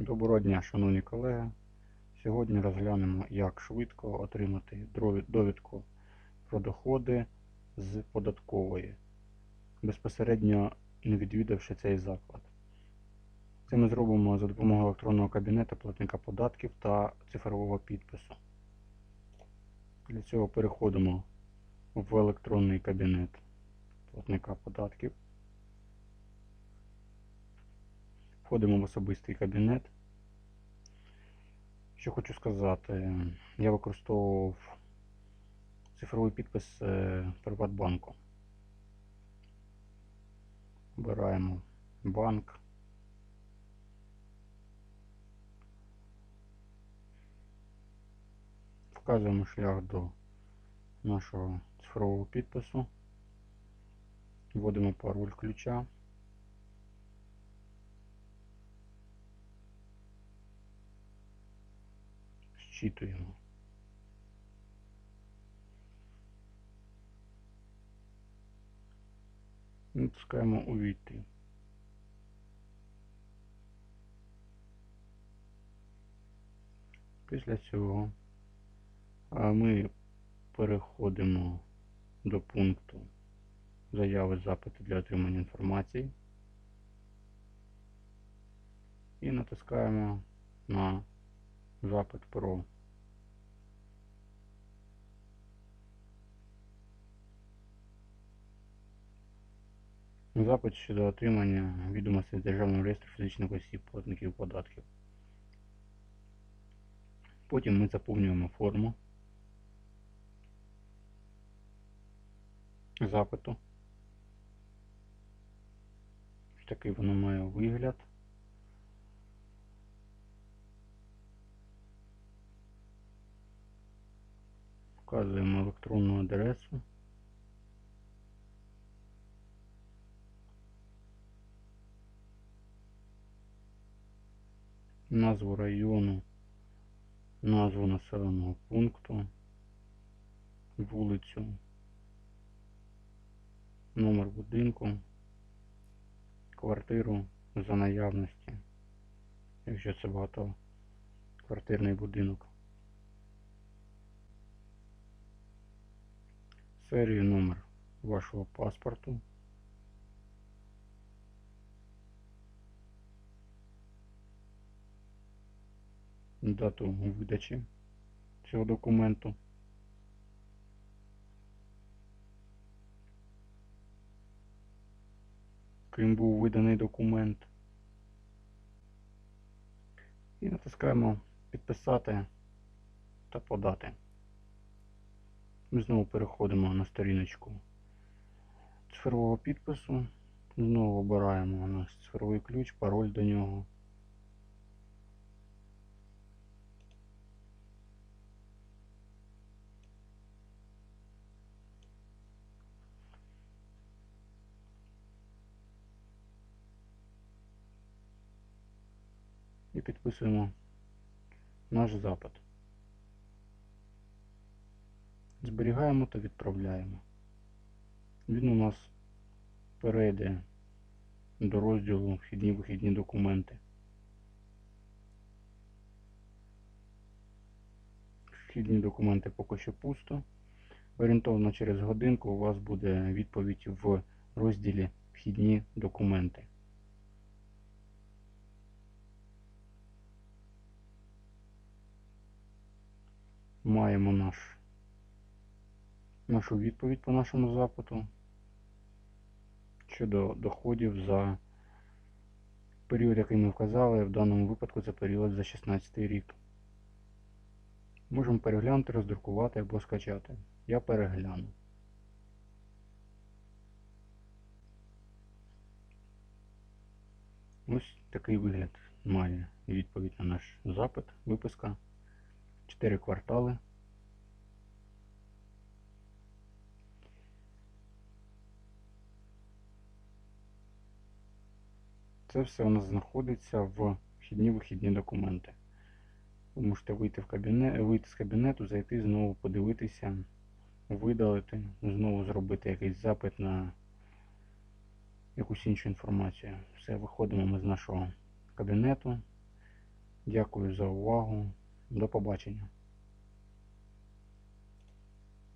Доброго дня, шановні колеги. Сьогодні розглянемо, як швидко отримати довідку про доходи з податкової, безпосередньо не відвідавши цей заклад. Це ми зробимо за допомогою електронного кабінету платника податків та цифрового підпису. Для цього переходимо в електронний кабінет платника податків. Входимо в особистий кабінет. Що хочу сказати, я використовував цифровий підпис е, Приватбанку. Обираємо банк. Вказуємо шлях до нашого цифрового підпису. Вводимо пароль ключа. Зчитуємо. Натискаємо увійти. Після цього ми переходимо до пункту заяви запити для отримання інформації і натискаємо на запит про запит щодо отримання відомостей з державного реєстру фізичних осіб платників податків. Потім ми заповнюємо форму запиту. Такий воно має вигляд. Вказуємо електронну адресу. Назву району, назву населеного пункту, вулицю, номер будинку, квартиру за наявності, якщо це багатоквартирний будинок. серію номер вашого паспорту. Дату видачі цього документу. Ким був виданий документ. І натискаємо підписати та подати. Ми знову переходимо на сторіночку цифрового підпису. Знову обираємо наш цифровий ключ, пароль до нього. Підписуємо наш запит. Зберігаємо та відправляємо. Він у нас перейде до розділу вхідні вихідні документи. Вхідні документи поки що пусто. Орієнтовно через годинку у вас буде відповідь в розділі Вхідні документи. Маємо наш нашу відповідь по нашому запиту щодо доходів за період, який ми вказали, в даному випадку це період за 16 рік. Можемо переглянути, роздрукувати або скачати. Я перегляну. Ось такий вигляд має відповідь на наш запит, виписка. 4 квартали. Це все у нас знаходиться в вхідні вихідні документи. Ви можете вийти в кабінет, вийти з кабінету, зайти, знову подивитися, видалити, знову зробити якийсь запит на якусь іншу інформацію. Все, виходимо ми з нашого кабінету, Дякую за увагу. До побачення.